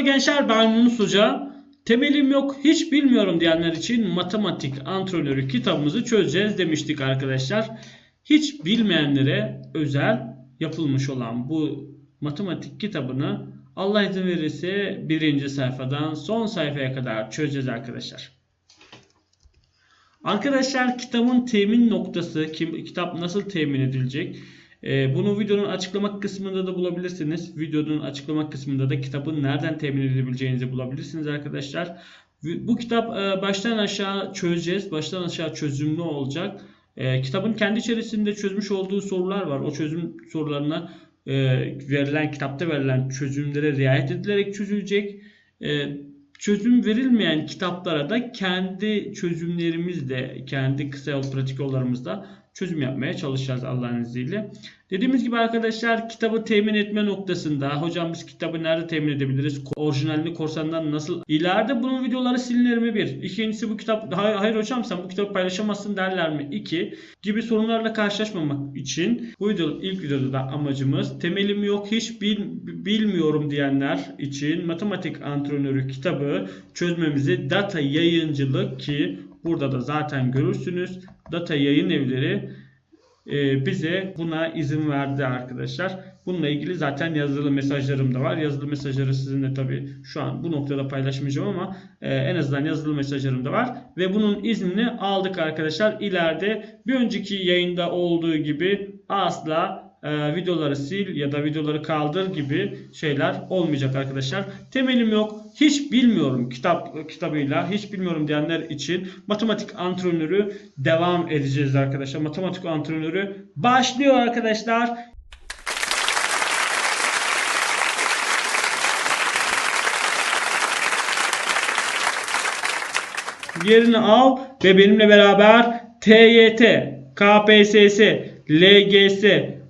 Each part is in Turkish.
gençler ben Yunus Hoca. Temelim yok hiç bilmiyorum diyenler için matematik antrenörü kitabımızı çözeceğiz demiştik arkadaşlar. Hiç bilmeyenlere özel yapılmış olan bu matematik kitabını Allah izin verirse birinci sayfadan son sayfaya kadar çözeceğiz arkadaşlar. Arkadaşlar kitabın temin noktası, kim, kitap nasıl temin edilecek? Ee, bunu videonun açıklama kısmında da bulabilirsiniz. Videonun açıklama kısmında da kitabın nereden temin edilebileceğinizi bulabilirsiniz arkadaşlar. Bu kitap e, baştan aşağı çözeceğiz. Baştan aşağı çözümlü olacak. E, kitabın kendi içerisinde çözmüş olduğu sorular var. O çözüm sorularına e, verilen kitapta verilen çözümlere riayet edilerek çözülecek. Çözüm verilmeyen kitaplara da kendi çözümlerimizle, kendi kısa yol pratik yollarımızla çözüm yapmaya çalışacağız Allah'ın izniyle. Dediğimiz gibi arkadaşlar kitabı temin etme noktasında hocam biz kitabı nerede temin edebiliriz? Orijinalini korsandan nasıl? İleride bunun videoları silinir mi? Bir. İkincisi bu kitap hayır, hayır hocam sen bu kitabı paylaşamazsın derler mi? İki. Gibi sorunlarla karşılaşmamak için bu video ilk videoda da amacımız temelim yok hiç bil, bilmiyorum diyenler için matematik antrenörü kitabı çözmemizi data yayıncılık ki burada da zaten görürsünüz data yayın evleri e, bize buna izin verdi arkadaşlar. Bununla ilgili zaten yazılı mesajlarım da var. Yazılı mesajları sizinle tabi şu an bu noktada paylaşmayacağım ama e, en azından yazılı mesajlarım da var. Ve bunun iznini aldık arkadaşlar. İleride bir önceki yayında olduğu gibi asla e, videoları sil ya da videoları kaldır gibi şeyler olmayacak arkadaşlar. Temelim yok. Hiç bilmiyorum kitap kitabıyla hiç bilmiyorum diyenler için matematik antrenörü devam edeceğiz arkadaşlar. Matematik antrenörü başlıyor arkadaşlar. Yerini al ve benimle beraber TYT, KPSS, LGS,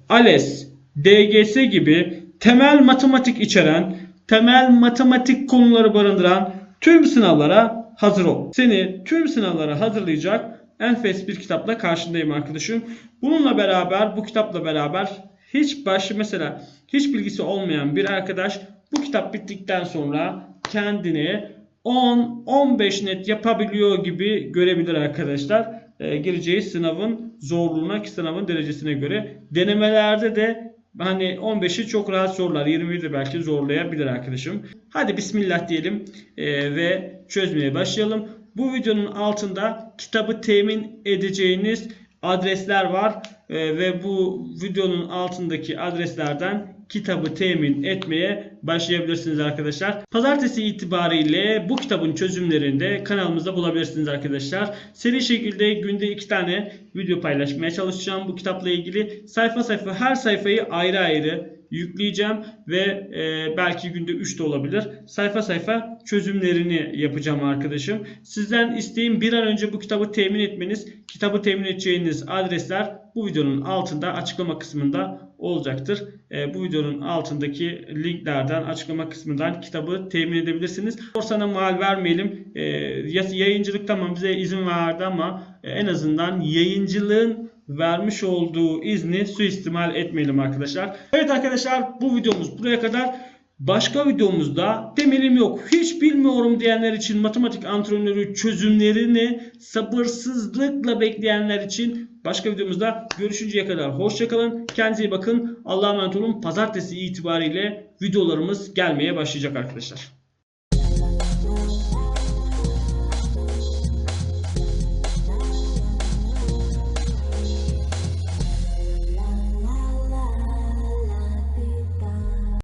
ALES, DGS gibi temel matematik içeren, temel matematik konuları barındıran tüm sınavlara hazır ol. Seni tüm sınavlara hazırlayacak enfes bir kitapla karşındayım arkadaşım. Bununla beraber, bu kitapla beraber hiç başı mesela hiç bilgisi olmayan bir arkadaş bu kitap bittikten sonra kendini 10-15 net yapabiliyor gibi görebilir arkadaşlar. Ee, gireceği sınavın zorluğuna ki sınavın derecesine göre. Denemelerde de hani 15'i çok rahat zorlar. 20'yi de belki zorlayabilir arkadaşım. Hadi bismillah diyelim ee, ve çözmeye başlayalım. Bu videonun altında kitabı temin edeceğiniz adresler var Ee, ve bu videonun altındaki adreslerden kitabı temin etmeye başlayabilirsiniz arkadaşlar. Pazartesi itibariyle bu kitabın çözümlerini de kanalımızda bulabilirsiniz arkadaşlar. Seri şekilde günde iki tane video paylaşmaya çalışacağım bu kitapla ilgili. Sayfa sayfa her sayfayı ayrı ayrı yükleyeceğim ve e, belki günde 3 de olabilir. Sayfa sayfa çözümlerini yapacağım arkadaşım. Sizden isteğim bir an önce bu kitabı temin etmeniz. Kitabı temin edeceğiniz adresler bu videonun altında açıklama kısmında olacaktır. E, bu videonun altındaki linklerden açıklama kısmından kitabı temin edebilirsiniz. Borsana mal vermeyelim. E, yayıncılık tamam bize izin verdi ama en azından yayıncılığın vermiş olduğu izni suistimal etmeyelim arkadaşlar. Evet arkadaşlar bu videomuz buraya kadar. Başka videomuzda temelim yok hiç bilmiyorum diyenler için matematik antrenörü çözümlerini sabırsızlıkla bekleyenler için başka videomuzda görüşünceye kadar hoşçakalın. Kendinize iyi bakın. Allah'a emanet olun. Pazartesi itibariyle videolarımız gelmeye başlayacak arkadaşlar.